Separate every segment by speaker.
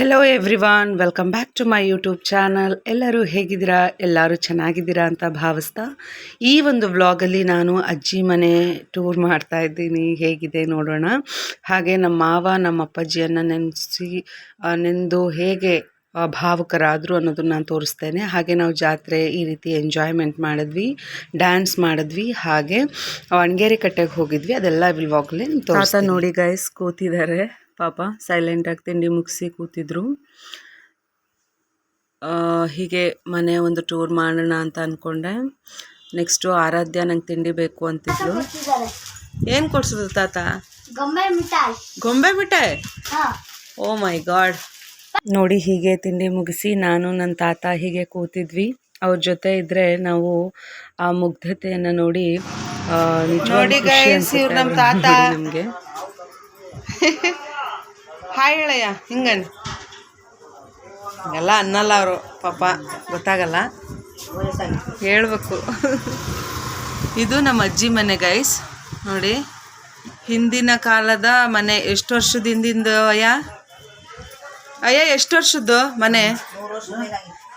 Speaker 1: Hello everyone welcome back to my YouTube channel ಎಲ್ಲರೂ ಹೇಗಿದ್ದೀರಾ? ಎಲ್ಲರೂ ಚೆನ್ನಾಗಿದ್ದೀರಾ ಅಂತ ಭಾವಿಸ್ತಾ ಈ ಒಂದು ವ್ಲಾಗಲ್ಲಿ ನಾನು ಅಜ್ಜಿ ಮನೆ ಟೂರ್ ಮಾಡ್ತಾ ಇದ್ದೀನಿ. ಹೇಗಿದೆ ನೋಡೋಣ. ಹಾಗೆ ನಮ್ಮ ಮಾವ ನಮ್ಮ ಅಪ್ಪಾಜಿಯನ್ನು ನೆನೆಸಿ ನೆಂದು ಹೇಗೆ ಭಾವುಕರಾದರು ಅನ್ನೋದನ್ನ ನಾನು ತೋರಿಸ್ತೇನೆ. ಹಾಗೆ ನಾವು ಜಾತ್ರೆ ಈ ರೀತಿ ಎಂಜಾಯ್ಮೆಂಟ್ ಮಾಡಿದ್ವಿ ಡ್ಯಾನ್ಸ್ ಮಾಡಿದ್ವಿ. ಹಾಗೆ ಅಣಗೇರಿ ಕಟ್ಟೆಗೆ ಹೋಗಿದ್ವಿ. ಅದೆಲ್ಲ ವ್ಲಾಗಲ್ಲಿ ತೋರಿಸ್ತಾ ನೋಡಿ ಗೈಸ್ ಕೂತಿದ್ದಾರೆ. ಪಾಪ ಸೈಲೆಂಟಾಗಿ ತಿಂಡಿ ಮುಗಿಸಿ ಕೂತಿದ್ರು. ಹೀಗೆ ಮನೆ ಒಂದು ಟೂರ್ ಮಾಡೋಣ ಅಂತ ಅಂದ್ಕೊಂಡೆ ನೆಕ್ಸ್ಟು ಆರಾಧ್ಯ ನಂಗೆ ತಿಂಡಿ ಬೇಕು ಅಂತಿದ್ರು ಏನು ಕೊಡ್ಸಿದ್ರು ತಾತ?
Speaker 2: ಗೊಂಬೆ ಮಿಠಾಯಿ.
Speaker 1: ಗೊಂಬೆ ಮಿಠಾಯಿ?
Speaker 2: ಹಾ.
Speaker 1: Oh my God. ನೋಡಿ ಹೀಗೆ ತಿಂಡಿ ಮುಗಿಸಿ ನಾನು ನನ್ನ ತಾತ ಹೀಗೆ ಕೂತಿದ್ವಿ. ಅವ್ರ ಜೊತೆ ಇದ್ರೆ ನಾವು ಆ ಮುಗ್ಧತೆಯನ್ನು ನೋಡಿ.
Speaker 3: ನೋಡಿ
Speaker 1: ನಮ್ಗೆ.
Speaker 3: ಹಾಯ್ ಹೇಳಯ್ಯ ಹಿಂಗನ್. ಎಲ್ಲ ಅನ್ನಲ್ಲ ಅವರು ಪಾಪ ಗೊತ್ತಾಗಲ್ಲ. ಹೇಳಬೇಕು. ಇದು ನಮ್ಮ ಅಜ್ಜಿ ಮನೆ ಗೈಸ್ ನೋಡಿ ಹಿಂದಿನ ಕಾಲದ ಮನೆ ಎಷ್ಟು ವರ್ಷದ ಹಿಂದಿಂದ ಅಯ್ಯ? ಅಯ್ಯ ಎಷ್ಟು ವರ್ಷದ್ದು ಮನೆ?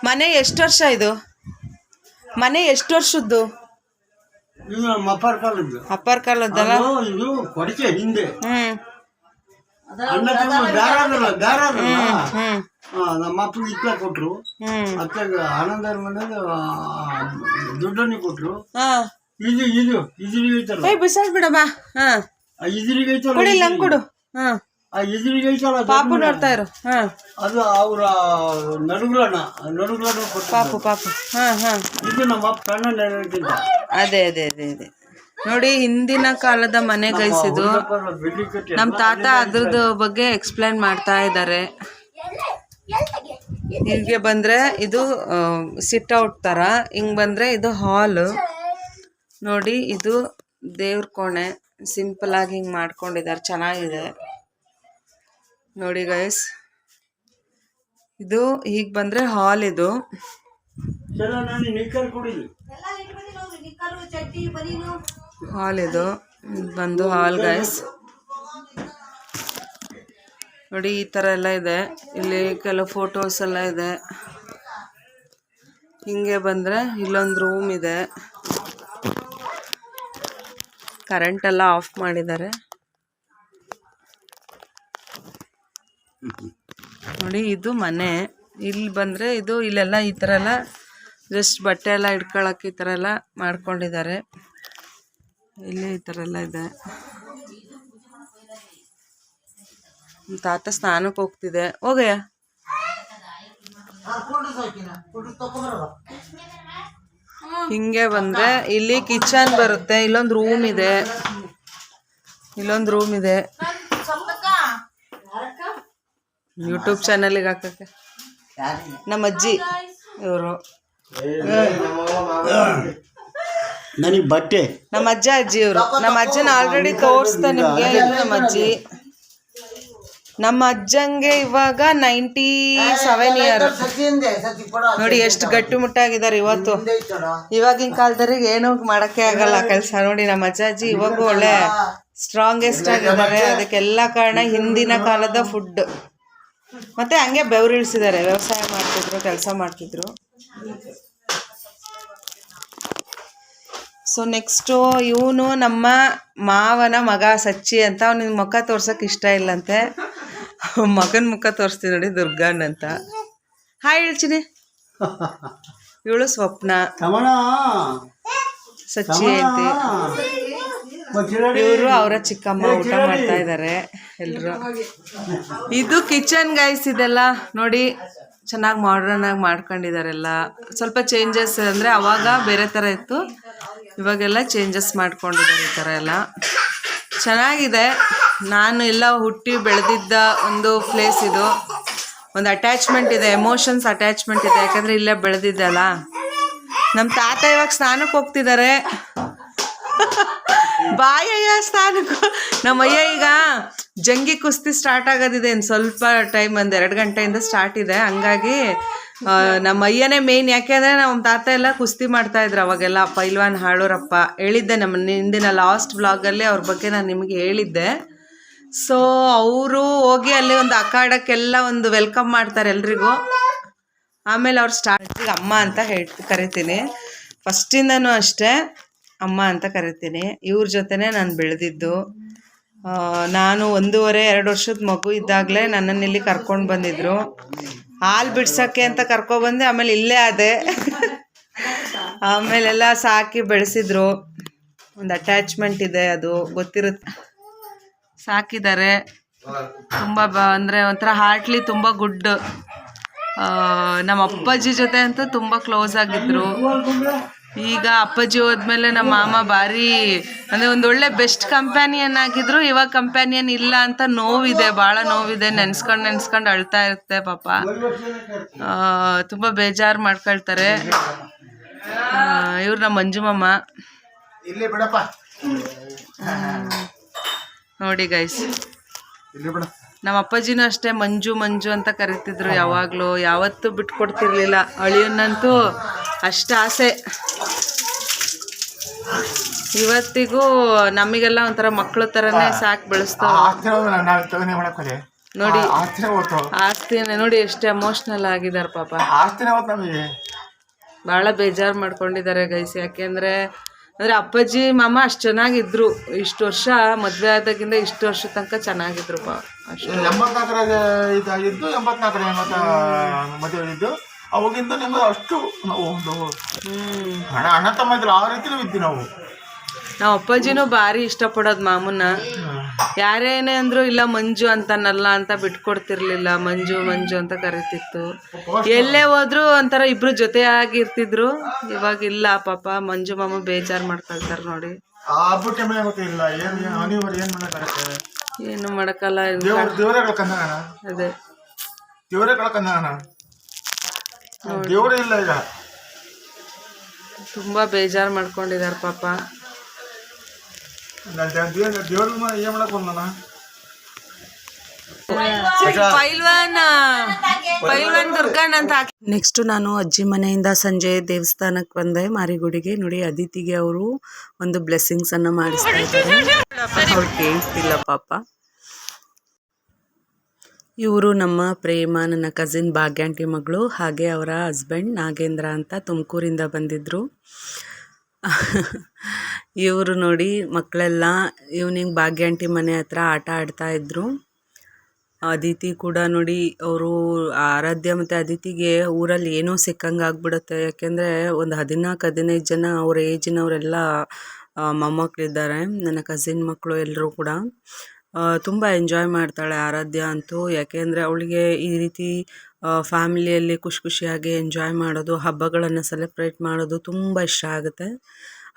Speaker 3: ಮನೆ ಎಷ್ಟು ವರ್ಷ ಇದು? ಮನೆ ಎಷ್ಟು ವರ್ಷದ್ದು?
Speaker 4: ಅಪ್ಪರ್
Speaker 3: ಕಾಲದ್ದಲ್ಲ?
Speaker 4: ಅದು ಇದು ಕೊಡಚೆ ಹಿಂದೆ
Speaker 3: ಹ್ಮ್
Speaker 4: ಅಣ್ಣ ತಮ್ಮ ಗಾರ ಅದಲ್ಲ ಗಾರ ಅದಲ್ಲ
Speaker 3: ಹ್ಮ್
Speaker 4: ಆ, ನಮ್ಮ ಅಪ್ಪಗೆ ಇತ್ತ ಕೊಟ್ರು
Speaker 3: ಹ್ಮ್
Speaker 4: ಅತ್ತಾಗ ಆನಂದರ ಮನೆಗೆ ದುಡ್ಡನ್ನು ಕೊಟ್ರು
Speaker 3: ಹಾ
Speaker 4: ಇದು ಇದು ಇದ್ರಿಗೆ ಐತಲ್ಲ
Speaker 3: ಏಯ್ ಬಿಸಾಡ್ ಬಿಡಮ್ಮ ಹಾ
Speaker 4: ಆ ಇದ್ರಿಗೆ ಐತಲ್ಲ
Speaker 3: ಕೊಡಿ ನಂಗೆ ಕೊಡು ಹಾ
Speaker 4: ಆ ಇದ್ರಿಗೆ ಐತಲ್ಲ ಅದು-
Speaker 3: ಪಾಪು ನೋಡ್ತಾ ಇರು ಹಾ
Speaker 4: ಅದು ಅವರ ನಡುಗಳನ್ನ ನಡುಗಳನ್ನ ಕೊಟ್ಟು
Speaker 3: ಪಾಪು ಪಾಪು ಹಾ ಹಾ
Speaker 4: ಇದು ನಮ್ಮ ಅಪ್ಪ ಸಣ್ಣ ನೆನಕಿಂತ
Speaker 3: ಅದೇ ಅದೇ ಅದೇ ಅದೇ ನೋಡಿ ಹಿಂದಿನ ಕಾಲದ ಮನೆ ಗೈಸಿದು.
Speaker 4: ಇದು
Speaker 3: ನಮ್ಮ ತಾತ ಅದ್ರದ್ದು ಬಗ್ಗೆ ಎಕ್ಸ್ಪ್ಲೈನ್ ಮಾಡ್ತಾ ಇದ್ದಾರೆ ಹೀಗೆ ಬಂದ್ರೆ ಇದು ಸಿಟ್ ಔಟ್ ತರ. ಹಿಂಗ್ ಬಂದ್ರೆ ಇದು ಹಾಲ್ ನೋಡಿ ಇದು ದೇವ್ರ ಕೋಣೆ. ಸಿಂಪಲ್ ಆಗಿ ಹಿಂಗ್ ಮಾಡ್ಕೊಂಡಿದ್ದಾರೆ ಚೆನ್ನಾಗಿದೆ. ನೋಡಿ ಗೈಸ್ ಇದು ಹೀಗೆ ಬಂದ್ರೆ ಹಾಲ್ ಇದು.
Speaker 4: ಚಲೋ ನಾನು ನಿಕ್ಕರ್ ಕುಡಿಲಿ.
Speaker 3: ಹಾಲ್ ಇದು. ಬಂದು ಹಾಲ್ ಗೈಸ್ ನೋಡಿ, ಈ ತರ ಎಲ್ಲ ಇದೆ. ಇಲ್ಲಿ ಕೆಲವು ಫೋಟೋಸ್ ಎಲ್ಲ ಇದೆ. ಹಿಂಗೆ ಬಂದ್ರೆ ಇಲ್ಲೊಂದು ರೂಮ್ ಇದೆ. ಕರೆಂಟ್ ಎಲ್ಲ ಆಫ್ ಮಾಡಿದ್ದಾರೆ. ನೋಡಿ, ಇದು ಮನೆ. ಇಲ್ಲಿ ಬಂದ್ರೆ ಇದು, ಇಲ್ಲೆಲ್ಲ ಈ ಥರ ಎಲ್ಲ ಜಸ್ಟ್ ಬಟ್ಟೆ ಎಲ್ಲ ಇಟ್ಕೊಳಕ್ಕೆ ಈ ತರ ಎಲ್ಲ ಮಾಡ್ಕೊಂಡಿದ್ದಾರೆ. ಇಲ್ಲಿ ಈ ಥರ ಎಲ್ಲ ಇದೆ. ತಾತ ಸ್ನಾನಕ್ಕೆ ಹೋಗ್ತಿದೆ. ಹೋಗಯ್ಯ. ಹಿಂಗೆ ಬಂದ್ರೆ ಇಲ್ಲಿ ಕಿಚನ್ ಬರುತ್ತೆ, ಇಲ್ಲೊಂದು ರೂಮ್ ಇದೆ. ಇಲ್ಲೊಂದು ರೂಮ್ ಇದೆ. ಯೂಟ್ಯೂಬ್ ಚಾನಲಿಗೆ ಹಾಕಕ್ಕೆ ನಮ್ಮ ಅಜ್ಜಿ ಇವರು.
Speaker 4: ನನಗೆ ಬಟ್ಟೆ.
Speaker 3: ನಮ್ಮ ಅಜ್ಜ ಅಜ್ಜಿ ಅವರು ನಮ್ಮ ಅಜ್ಜನ ಆಲ್ರೆಡಿ ತೋರಿಸ್ತಾ ನಿಮಗೆ. ಇದು ನಮ್ಮ ಅಜ್ಜಿ. ನಮ್ಮ ಅಜ್ಜಂಗೆ ಇವಾಗ ನೈಂಟಿ ಸೆವೆನ್ ಇಯರ್ ನೋಡಿ ಎಷ್ಟು ಗಟ್ಟಿಮುಟ್ಟಾಗಿದ್ದಾರೆ ಇವತ್ತು. ಇವಾಗಿನ ಕಾಲದವ್ರಿಗೆ ಏನೂ ಮಾಡಕ್ಕೆ ಆಗಲ್ಲ ಕೆಲಸ. ನೋಡಿ ನಮ್ಮ ಅಜ್ಜ ಅಜ್ಜಿ ಇವಾಗೂ ಒಳ್ಳೆ ಸ್ಟ್ರಾಂಗೆಸ್ಟ್ ಆಗಿದ್ದಾರೆ. ಅದಕ್ಕೆಲ್ಲ ಕಾರಣ ಹಿಂದಿನ ಕಾಲದ ಫುಡ್ ಮತ್ತೆ ಹಂಗೆ ಬೆವರಿಳಿಸಿದ್ದಾರೆ ವ್ಯವಸಾಯ ಮಾಡ್ತಿದ್ರು ಕೆಲಸ ಮಾಡ್ತಿದ್ರು. ಸೊ ನೆಕ್ಸ್ಟು ಇವನು ನಮ್ಮ ಮಾವನ ಮಗ ಸಚ್ಚಿ ಅಂತ ಅವನಿಗೆ ಮುಖ ತೋರ್ಸೋಕೆ ಇಷ್ಟ ಇಲ್ಲಂತೆ. ಮಗನ ಮುಖ ತೋರಿಸ್ತೀನಿ ನೋಡಿ ದುರ್ಗಣ್ಣ ಅಂತ. ಹಾಯ್ ಹೇಳ್ತೀನಿ ಇವಳು ಸ್ವಪ್ನ. ಸಚ್ಚಿ ಐತಿ ಇವರು ಅವರ ಚಿಕ್ಕಮ್ಮ ಊಟ ಮಾಡ್ತಾ ಇದ್ದಾರೆ ಎಲ್ಲರೂ ಇದು ಕಿಚನ್ ಗೈಸ್ ಇದೆಲ್ಲ ನೋಡಿ ಚೆನ್ನಾಗಿ ಮಾಡ್ರನ್ ಆಗಿ ಮಾಡ್ಕೊಂಡಿದಾರೆಲ್ಲ ಸ್ವಲ್ಪ ಚೇಂಜಸ್ ಅಂದರೆ ಅವಾಗ ಬೇರೆ ಥರ ಇತ್ತು. ಇವಾಗೆಲ್ಲ ಚೇಂಜಸ್ ಮಾಡ್ಕೊಂಡಿದ್ದಾರೆ ಈ ಥರ ಎಲ್ಲ. ಚೆನ್ನಾಗಿದೆ. ನಾನು ಎಲ್ಲ ಹುಟ್ಟಿ ಬೆಳೆದಿದ್ದ ಒಂದು ಪ್ಲೇಸ್ ಇದು. ಒಂದು ಅಟ್ಯಾಚ್ಮೆಂಟ್ ಇದೆ ಎಮೋಷನ್ಸ್ ಅಟ್ಯಾಚ್ಮೆಂಟ್ ಇದೆ. ಯಾಕಂದರೆ ಇಲ್ಲೇ ಬೆಳೆದಿದ್ದಲ್ಲ ನಮ್ಮ ತಾತ ಇವಾಗ ಸ್ನಾನಕ್ಕೆ ಹೋಗ್ತಿದ್ದಾರೆ. ಬಾಯಯ್ಯ ನಮ್ಮ ನಮ್ಮಯ್ಯ ಈಗ ಜಂಗಿ ಕುಸ್ತಿ ಸ್ಟಾರ್ಟ್ ಆಗೋದಿದೆ ಇನ್ನು ಸ್ವಲ್ಪ ಟೈಮ್ ಒಂದು ಎರಡು ಗಂಟೆಯಿಂದ ಸ್ಟಾರ್ಟ್ ಇದೆ. ಹಂಗಾಗಿ ನಮ್ಮ ಅಯ್ಯನೇ ಮೇಯ್ನ್ ಯಾಕೆಂದರೆ ನಮ್ಮ ತಾತ ಎಲ್ಲ ಕುಸ್ತಿ ಮಾಡ್ತಾ ಇದ್ರು ಅವಾಗೆಲ್ಲ. ಪೈಲ್ವಾನ್ ಹಾಳೂರಪ್ಪ ಹೇಳಿದ್ದೆ ನಮ್ಮ ಹಿಂದಿನ ಲಾಸ್ಟ್ ಬ್ಲಾಗಲ್ಲಿ ಅವ್ರ ಬಗ್ಗೆ ನಾನು ನಿಮಗೆ ಹೇಳಿದ್ದೆ. ಸೊ ಅವರು ಹೋಗಿ ಅಲ್ಲಿ ಒಂದು ಅಕಾಡಕ್ಕೆಲ್ಲ ಒಂದು ವೆಲ್ಕಮ್ ಮಾಡ್ತಾರೆ ಎಲ್ರಿಗೂ. ಆಮೇಲೆ ಅವ್ರು ಸ್ಟಾರ್ಟಿಗೆ ಅಮ್ಮ ಅಂತ ಹೇಳ್, ಕರಿತೀನಿ. ಫಸ್ಟಿಂದನೂ ಅಷ್ಟೇ. ಅಮ್ಮ ಅಂತ ಕರಿತೀನಿ. ಇವ್ರ ಜೊತೆನೇ ನಾನು ಬೆಳೆದಿದ್ದು. ನಾನು ಒಂದೂವರೆ, ಎರಡು ವರ್ಷದ ಮಗು ಇದ್ದಾಗಲೇ ನನ್ನನ್ನು ಇಲ್ಲಿ ಕರ್ಕೊಂಡು ಬಂದಿದ್ರು. ಹಾಲು ಬಿಡ್ಸೋಕ್ಕೆ ಅಂತ ಕರ್ಕೊಬಂದೆ ಆಮೇಲೆ ಇಲ್ಲೇ ಆದೆ. ಆಮೇಲೆಲ್ಲ ಸಾಕಿ ಬೆಳೆಸಿದ್ರು. ಒಂದು ಅಟ್ಯಾಚ್ಮೆಂಟ್ ಇದೆ ಅದು ಗೊತ್ತಿರುತ್ತೆ ಸಾಕಿದ್ದಾರೆ. ತುಂಬ ಬ, ಅಂದರೆ ಒಂಥರ ಹಾರ್ಟ್ಲಿ ತುಂಬ ಗುಡ್. ನಮ್ಮ ಅಪ್ಪಾಜಿ ಜೊತೆ ಅಂತೂ ತುಂಬ ಕ್ಲೋಸ್ ಆಗಿದ್ರು. ಈಗ ಅಪ್ಪಾಜಿ ಹೋದ್ಮೇಲೆ ನಮ್ಮ ಮಾಮ ಭಾರಿ ಅಂದರೆ ಒಂದು ಒಳ್ಳೆ ಬೆಸ್ಟ್ ಕಂಪ್ಯಾನಿಯನ್ ಆಗಿದ್ರು. ಇವಾಗ ಕಂಪ್ಯಾನಿಯನ್ ಇಲ್ಲ ಅಂತ ನೋವಿದೆ ಭಾಳ ನೋವಿದೆ. ನೆನ್ಸ್ಕೊಂಡು ನೆನ್ಸ್ಕೊಂಡು ಅಳ್ತಾ ಇರುತ್ತೆ ಪಾಪ. ತುಂಬ ಬೇಜಾರು ಮಾಡ್ಕೊಳ್ತಾರೆ. ಇವ್ರು ನಮ್ಮ ಮಂಜು ಮಾಮ ನೋಡಿ ಗೈಸ್ ನಮ್ಮ ಅಪ್ಪಾಜಿನ ಅಷ್ಟೇ ಮಂಜು ಮಂಜು ಅಂತ ಕರಿತಿದ್ರು ಯಾವಾಗಲೂ. ಯಾವತ್ತೂ ಬಿಟ್ಕೊಡ್ತಿರ್ಲಿಲ್ಲ. ಅಳಿಯನ್ನಂತೂ ಅಷ್ಟು ಆಸೆ. ಇವತ್ತಿಗೂ ನಮಗೆಲ್ಲ ಒಂಥರ ಮಕ್ಕಳ ಥರನೇ ಸಾಕು ಬೆಳೆಸ್ತಾವ ನೋಡಿ.
Speaker 4: ಆಸ್ತಿನೇ
Speaker 3: ನೋಡಿ ಎಷ್ಟು ಎಮೋಷ್ನಲ್ ಆಗಿದ್ದಾರೆ ಪಾಪ.
Speaker 4: ನಮಗೆ.
Speaker 3: ಭಾಳ ಬೇಜಾರು ಮಾಡ್ಕೊಂಡಿದ್ದಾರೆ ಗೈಸ್ ಯಾಕೆಂದ್ರೆ ಅಂದರೆ ಅಪ್ಪಾಜಿ ಮಾಮ ಅಷ್ಟು ಚೆನ್ನಾಗಿದ್ರು. ಇಷ್ಟು ವರ್ಷ ಮದುವೆ ಆದಾಗಿಂದ ಇಷ್ಟು ವರ್ಷ ತನಕ ಚೆನ್ನಾಗಿದ್ರು ಪಾ ಅಷ್ಟು.
Speaker 4: ಎಂಬತ್ನಾಲ್ಕರಾಗ ಇದಾಗಿದ್ದು ಎಂಬತ್ನಾಲ್ಕರ ಮತ್ತ ಮದುವೆ ಇದ್ದು ಅವಾಗಿಂದ ನಿಮ್ಮದು ಅಷ್ಟು ನಾವು ಹಣ ಹಣ ತಮ್ಮ ಇದ್ರು ಆ ರೀತಿಲೂ ಇದ್ವಿ ನಾವು.
Speaker 3: ನಾವು ಅಪ್ಪಾಜಿನೂ ಭಾರಿ ಇಷ್ಟಪಡೋದು ಮಾಮೂನ. ಯಾರೇನೇ ಅಂದ್ರು ಇಲ್ಲ ಮಂಜು ಅಂತಾನಲ್ಲ ಅಂತ ಬಿಟ್ಕೊಡ್ತಿರ್ಲಿಲ್ಲ ಮಂಜು ಮಂಜು ಅಂತ ಕರಿತಿತ್ತು. ಎಲ್ಲೇ ಹೋದ್ರು ಒಂಥರ ಇಬ್ರು ಜೊತೆಯಾಗಿರ್ತಿದ್ರು. ಇವಾಗ ಇಲ್ಲ ಪಾಪ ಮಂಜು ಮಾಮ ಬೇಜಾರು ಮಾಡ್ಕೊಳ್ತಾರ ನೋಡಿ.
Speaker 4: ಏನ್
Speaker 3: ಮಾಡಕ್ಕಲ್ಲ
Speaker 4: ಕಳ್ಕಂದಾಗಣ
Speaker 3: ಅದೇ.
Speaker 4: ದೇವರೇ ದೇವರೇ ಇಲ್ಲ ಈಗ.
Speaker 3: ತುಂಬಾ ಬೇಜಾರು ಮಾಡ್ಕೊಂಡಿದ್ದಾರೆ ಪಾಪ.
Speaker 4: ದೇವ್ರ ಏನ್ ಮಾಡಕ್ ಬಂದ
Speaker 3: ಪೈಲ್ವಾನ್. ಪೈಲ್ವಾನ್ ದುರ್ಗಣ್ಣ ಅಂತ
Speaker 1: ನೆಕ್ಸ್ಟ್ ನಾನು ಅಜ್ಜಿ ಮನೆಯಿಂದ ಸಂಜೆ ದೇವಸ್ಥಾನಕ್ಕೆ ಬಂದೆ ಮಾರಿಗುಡಿಗೆ. ನೋಡಿ ಅದಿತಿಗೆ ಅವರು ಒಂದು ಬ್ಲೆಸ್ಸಿಂಗ್ಸ್ ಅನ್ನ ಮಾಡಿಸ್ತಾ ಇದ್ದಾರೆ. ಅವ್ರು ಕೇಳ್ತಿಲ್ಲ ಪಾಪ. ಇವರು ನಮ್ಮ ಪ್ರೇಮ ನನ್ನ ಕಸಿನ್ ಭಾಗ್ಯಾಂಟಿ ಮಗಳು ಹಾಗೆ ಅವರ ಹಸ್ಬೆಂಡ್ ನಾಗೇಂದ್ರ ಅಂತ ತುಮಕೂರಿಂದ ಬಂದಿದ್ದರು ಇವರು ನೋಡಿ ಮಕ್ಕಳೆಲ್ಲ ಈವ್ನಿಂಗ್ ಭಾಗ್ಯಾಂಟಿ ಮನೆ ಹತ್ರ ಆಟ ಆಡ್ತಾ ಇದ್ರು. ಅದಿತಿ ಕೂಡ ನೋಡಿ ಅವರು ಆರಾಧ್ಯ ಮತ್ತು ಅದಿತಿಗೆ ಊರಲ್ಲಿ ಏನೋ ಸಿಕ್ಕಂಗೆ ಆಗ್ಬಿಡುತ್ತೆ. ಯಾಕೆಂದರೆ ಒಂದು ಹದಿನಾಲ್ಕು, ಹದಿನೈದು ಜನ ಅವ್ರ ಏಜಿನವರೆಲ್ಲ ಮೊಮ್ಮಕ್ಕಳಿದ್ದಾರೆ ನನ್ನ ಕಸಿನ್ ಮಕ್ಕಳು ಎಲ್ಲರೂ ಕೂಡ. ತುಂಬ ಎಂಜಾಯ್ ಮಾಡ್ತಾಳೆ ಆರಾಧ್ಯ ಅಂತೂ. ಯಾಕೆಂದರೆ ಅವಳಿಗೆ ಈ ರೀತಿ ಫ್ಯಾಮಿಲಿಯಲ್ಲಿ ಖುಷಿ ಖುಷಿಯಾಗಿ ಎಂಜಾಯ್ ಮಾಡೋದು, ಹಬ್ಬಗಳನ್ನು ಸೆಲೆಬ್ರೇಟ್ ಮಾಡೋದು ತುಂಬ ಇಷ್ಟ ಆಗುತ್ತೆ.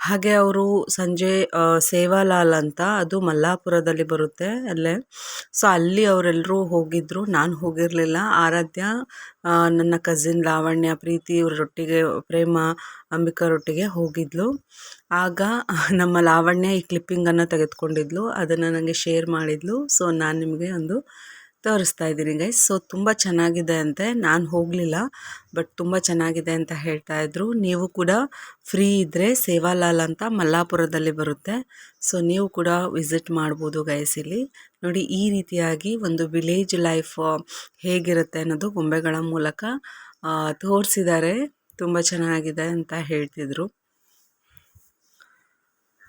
Speaker 1: ಹಾಗೆ ಅವರು ಸಂಜೆ ಸೇವಾಲಾಲ್ ಅಂತ ಅದು ಮಲ್ಲಾಪುರದಲ್ಲಿ ಬರುತ್ತೆ ಅಲ್ಲೇ. ಸೊ ಅಲ್ಲಿ ಅವರೆಲ್ಲರೂ ಹೋಗಿದ್ದರು ನಾನು ಹೋಗಿರಲಿಲ್ಲ. ಆರಾಧ್ಯ ನನ್ನ ಕಸಿನ್ ಲಾವಣ್ಯ, ಪ್ರೀತಿ ಇವರೊಟ್ಟಿಗೆ ಪ್ರೇಮ ಅಂಬಿಕಾರೊಟ್ಟಿಗೆ ಹೋಗಿದ್ಲು. ಆಗ ನಮ್ಮ ಲಾವಣ್ಯ ಈ ಕ್ಲಿಪ್ಪಿಂಗನ್ನು ತೆಗೆದುಕೊಂಡಿದ್ಲು. ಅದನ್ನು ನನಗೆ ಶೇರ್ ಮಾಡಿದ್ಲು. ಸೊ ನಾನು ನಿಮಗೆ ಒಂದು ತೋರಿಸ್ತಾ ಇದ್ದೀನಿ ಗೈಸ್ ಸೊ ತುಂಬ ಚೆನ್ನಾಗಿದೆ ಅಂತೆ. ನಾನು ಹೋಗಲಿಲ್ಲ ಬಟ್ ತುಂಬ ಚೆನ್ನಾಗಿದೆ ಅಂತ ಹೇಳ್ತಾ ಇದ್ರು. ನೀವು ಕೂಡ ಫ್ರೀ ಇದ್ದರೆ ಸೇವಾಲಾಲ್ ಅಂತ ಮಲ್ಲಾಪುರದಲ್ಲಿ ಬರುತ್ತೆ. ಸೊ ನೀವು ಕೂಡ ವಿಸಿಟ್ ಮಾಡ್ಬೋದು ಗೈಸ್ ಇಲ್ಲಿ. ನೋಡಿ, ಈ ರೀತಿಯಾಗಿ ಒಂದು ವಿಲೇಜ್ ಲೈಫ್ ಹೇಗಿರುತ್ತೆ ಅನ್ನೋದು ಗೊಂಬೆಗಳ ಮೂಲಕ ತೋರಿಸಿದ್ದಾರೆ. ತುಂಬ ಚೆನ್ನಾಗಿದೆ ಅಂತ ಹೇಳ್ತಿದ್ರು.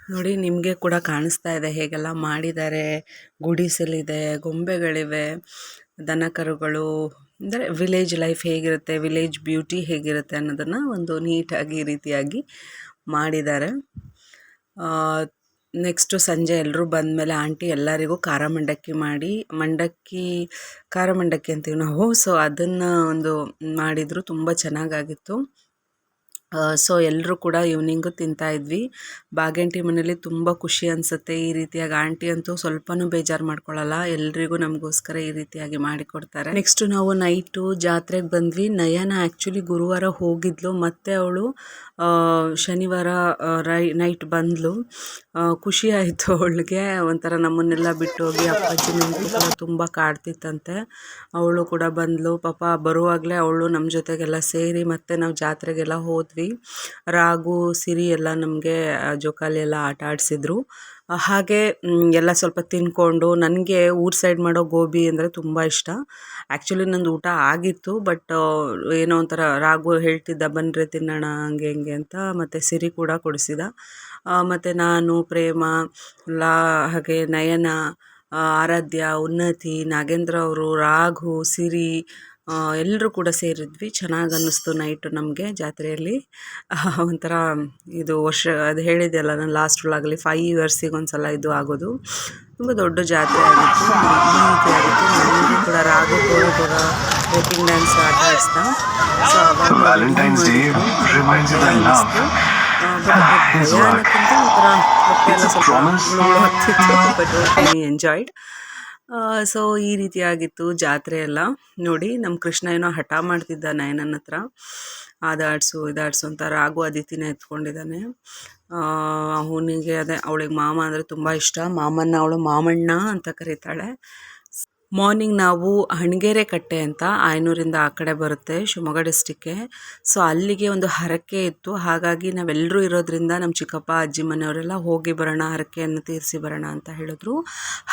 Speaker 1: ನೋಡಿ ನಿಮಗೆ ಕೂಡ ಕಾಣಿಸ್ತಾ ಇದೆ. ಹೇಗೆಲ್ಲ ಮಾಡಿದ್ದಾರೆ. ಗುಡಿಸಲಿದೆ, ಗೊಂಬೆಗಳಿವೆ ದನ ಕರುಗಳು ಅಂದರೆ ವಿಲೇಜ್ ಲೈಫ್ ಹೇಗಿರುತ್ತೆ ವಿಲೇಜ್ ಬ್ಯೂಟಿ ಹೇಗಿರುತ್ತೆ ಅನ್ನೋದನ್ನು ಒಂದು ನೀಟಾಗಿ ರೀತಿಯಾಗಿ ಮಾಡಿದ್ದಾರೆ. ನೆಕ್ಸ್ಟು ಸಂಜೆ ಎಲ್ಲರೂ ಬಂದಮೇಲೆ ಆಂಟಿ ಎಲ್ಲರಿಗೂ ಖಾರ ಮಂಡಕ್ಕಿ ಮಾಡಿ, ಮಂಡಕ್ಕಿ, ಖಾರ ಮಂಡಕ್ಕಿ ಅಂತೀವಿ ನಾವು. ಸೊ ಅದನ್ನು ಒಂದು ಮಾಡಿದರು, ತುಂಬ ಚೆನ್ನಾಗಾಗಿತ್ತು. ಸೊ ಎಲ್ಲರೂ ಕೂಡ ಈವ್ನಿಂಗು ತಿಂತಾ ಇದ್ವಿ. ಬಾಗೇಂಟಿ ಮನೇಲಿ ತುಂಬ ಖುಷಿ ಅನಿಸುತ್ತೆ. ಈ ರೀತಿಯಾಗಿ ಆಂಟಿ ಅಂತೂ ಸ್ವಲ್ಪನೂ ಬೇಜಾರು ಮಾಡ್ಕೊಳ್ಳಲ್ಲ ಎಲ್ರಿಗೂ ನಮಗೋಸ್ಕರ ಈ ರೀತಿಯಾಗಿ ಮಾಡಿಕೊಡ್ತಾರೆ. ನೆಕ್ಸ್ಟು ನಾವು ನೈಟು ಜಾತ್ರೆಗೆ ಬಂದ್ವಿ. ನಯನ ಆ್ಯಕ್ಚುಲಿ ಗುರುವಾರ ಹೋಗಿದ್ಲು. ಮತ್ತೆ ಅವಳು ಶನಿವಾರ ರೈ ನೈಟ್ ಬಂದಳು ಖುಷಿ ಆಯಿತು ಅವಳಿಗೆ. ಒಂಥರ ನಮ್ಮನ್ನೆಲ್ಲ ಬಿಟ್ಟು ಹೋಗಿ ಅಪ್ಪಾಜಿ ಕೂಡ ತುಂಬ ಕಾಡ್ತಿತ್ತಂತೆ. ಅವಳು ಕೂಡ ಬಂದಳು ಪಾಪ ಬರುವಾಗಲೇ ಅವಳು ನಮ್ಮ ಜೊತೆಗೆಲ್ಲ ಸೇರಿ ಮತ್ತೆ ನಾವು ಜಾತ್ರೆಗೆಲ್ಲ ಹೋದ್ವಿ. ರಾಗು, ಸಿರಿ ಎಲ್ಲ ನಮಗೆ ಜೋಕಾಲಿ ಎಲ್ಲ ಆಟ ಆಡಿಸಿದ್ರು. ಹಾಗೆ ಎಲ್ಲ ಸ್ವಲ್ಪ ತಿನ್ಕೊಂಡು ನನಗೆ ಊರ್ ಸೈಡ್ ಮಾಡೋ ಗೋಬಿ ಅಂದರೆ ತುಂಬ ಇಷ್ಟ. ಆ್ಯಕ್ಚುಲಿ ನಂದು ಊಟ ಆಗಿತ್ತು ಬಟ್ ಏನೋ ಒಂಥರ ರಾಘು ಹೇಳ್ತಿದ್ದ ಬನ್ನಿರಿ ತಿನ್ನೋಣ, ಹಂಗೆ, ಹಿಂಗೆ ಅಂತ ಮತ್ತು ಸಿರಿ ಕೂಡ ಕೊಡಿಸಿದ. ಮತ್ತು ನಾನು, ಪ್ರೇಮ ಲಾ ಹಾಗೆ ನಯನ ಆರಾಧ್ಯ, ಉನ್ನತಿ, ನಾಗೇಂದ್ರ ಅವರು, ರಾಘು, ಸಿರಿ ಎಲ್ಲರೂ ಕೂಡ ಸೇರಿದ್ವಿ. ಚೆನ್ನಾಗಿ ಅನ್ನಿಸ್ತು ನೈಟು ನಮಗೆ ಜಾತ್ರೆಯಲ್ಲಿ. ಒಂಥರ ಇದು ವರ್ಷ ಅದು ಹೇಳಿದೆಯಲ್ಲ ನಾನು ಲಾಸ್ಟ್ ಒಳಗಲಿ ಫೈವ್ ಇಯರ್ಸಿಗೆ ಒಂದು ಸಲ ಇದು ಆಗೋದು. ತುಂಬ ದೊಡ್ಡ ಜಾತ್ರೆ ಆಗಿತ್ತು. ಆಗಿತ್ತು. ಕೂಡ ರಾಗು ಕೂಡ ಕೂಡ ಬ್ರೇಕಿಂಗ್ ಡ್ಯಾನ್ಸ್ ಆಟ ಆಡಿಸ್ತಾ ಸೊ ಅವಾಗ. ಎಂಜಾಯ್ಡ್ ಸೊ ಈ ರೀತಿಯಾಗಿತ್ತು ಜಾತ್ರೆ ಎಲ್ಲ. ನೋಡಿ ನಮ್ಮ ಕೃಷ್ಣ ಏನೋ ಹಠ ಮಾಡ್ತಿದ್ದ ನಯನನ ಹತ್ರ. ಅದಾಡಿಸು, ಇದಾಡಿಸು ಅಂತ ರಾಘು ಅದಿತಿನ ಎತ್ಕೊಂಡಿದ್ದಾನೆ. ಅವನಿಗೆ ಅದೇ, ಅವಳಿಗೆ ಮಾಮ ಅಂದರೆ ತುಂಬ ಇಷ್ಟ. ಮಾಮನ್ನ ಅವಳು ಮಾಮಣ್ಣ ಅಂತ ಕರೀತಾಳೆ. ಮಾರ್ನಿಂಗ್ ನಾವು ಹಣಗೆರೆ ಕಟ್ಟೆ ಅಂತ ಆಯನೂರಿಂದ ಆ ಕಡೆ ಬರುತ್ತೆ ಶಿವಮೊಗ್ಗ ಡಿಸ್ಟಿಕ್ಗೆ ಸೊ ಅಲ್ಲಿಗೆ ಒಂದು ಹರಕೆ ಇತ್ತು. ಹಾಗಾಗಿ ನಾವೆಲ್ಲರೂ ಇರೋದ್ರಿಂದ ನಮ್ಮ ಚಿಕ್ಕಪ್ಪ ಅಜ್ಜಿ ಮನೆಯವರೆಲ್ಲ ಹೋಗಿ ಬರೋಣ ಹರಕೆಯನ್ನು ತೀರಿಸಿ ಬರೋಣ ಅಂತ ಹೇಳಿದ್ರು.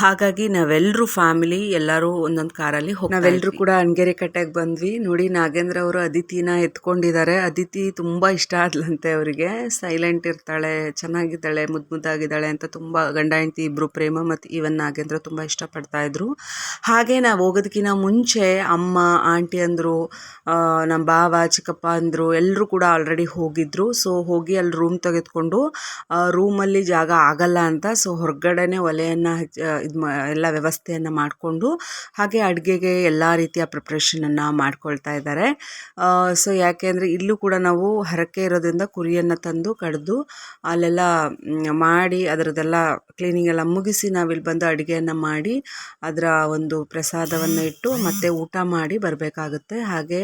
Speaker 1: ಹಾಗಾಗಿ ನಾವೆಲ್ಲರೂ ಫ್ಯಾಮಿಲಿ ಎಲ್ಲರೂ ಒಂದೊಂದು ಕಾರಲ್ಲಿ ಹೋಗಿ ನಾವೆಲ್ಲರೂ ಕೂಡ ಹಣಗೆರೆ ಕಟ್ಟೆಗೆ ಬಂದ್ವಿ. ನೋಡಿ ನಾಗೇಂದ್ರ ಅವರು ಅದಿತಿನ ಎತ್ಕೊಂಡಿದ್ದಾರೆ. ಅದಿತಿ ತುಂಬ ಇಷ್ಟ ಆದ್ಲಂತೆ ಅವರಿಗೆ. ಸೈಲೆಂಟ್ ಇರ್ತಾಳೆ ಚೆನ್ನಾಗಿದ್ದಾಳೆ ಮುದ್ದು ಮುದ್ದಾಗಿದ್ದಾಳೆ ಅಂತ ತುಂಬ ಗಂಡ ಹೆಂಡತಿ ಇಬ್ಬರು ಪ್ರೇಮ ಮತ್ತು ಈವನ್ ನಾಗೇಂದ್ರ ತುಂಬ ಇಷ್ಟಪಡ್ತಾ ಇದ್ರು. ಹಾಗೆ ನಾವು ಹೋಗೋದಕ್ಕಿಂತ ಮುಂಚೆ ಅಮ್ಮ, ಆಂಟಿ ಅಂದರು ನಮ್ಮ ಬಾವ, ಚಿಕ್ಕಪ್ಪ ಅಂದರು ಎಲ್ಲರೂ ಕೂಡ ಆಲ್ರೆಡಿ ಹೋಗಿದ್ರು. ಸೊ ಹೋಗಿ ಅಲ್ಲಿ ರೂಮ್ ತೆಗೆದುಕೊಂಡು ರೂಮಲ್ಲಿ ಜಾಗ ಆಗಲ್ಲ ಅಂತ ಸೊ ಹೊರಗಡೆನೆ ಒಲೆಯನ್ನು ಇದು ಮಾ, ಎಲ್ಲ ವ್ಯವಸ್ಥೆಯನ್ನು ಮಾಡಿಕೊಂಡು, ಹಾಗೆ ಅಡುಗೆಗೆ ಎಲ್ಲ ರೀತಿಯ ಪ್ರಿಪ್ರೇಷನನ್ನು ಮಾಡ್ಕೊಳ್ತಾ ಇದ್ದಾರೆ ಸೊ ಯಾಕೆ ಅಂದರೆ ಇಲ್ಲೂ ಕೂಡ ನಾವು ಹರಕೆ ಇರೋದ್ರಿಂದ ಕುರಿಯನ್ನು ತಂದು ಕಡಿದು, ಅಲ್ಲೆಲ್ಲ ಮಾಡಿ, ಅದರದ್ದೆಲ್ಲ ಕ್ಲೀನಿಂಗ್ ಎಲ್ಲ ಮುಗಿಸಿ ನಾವಿಲ್ಲಿ ಬಂದು ಅಡುಗೆಯನ್ನು ಮಾಡಿ, ಅದರ ಒಂದು ಪ್ರಸಾದವನ್ನು ಇಟ್ಟು ಮತ್ತೆ ಊಟ ಮಾಡಿ ಬರಬೇಕಾಗುತ್ತೆ. ಹಾಗೆ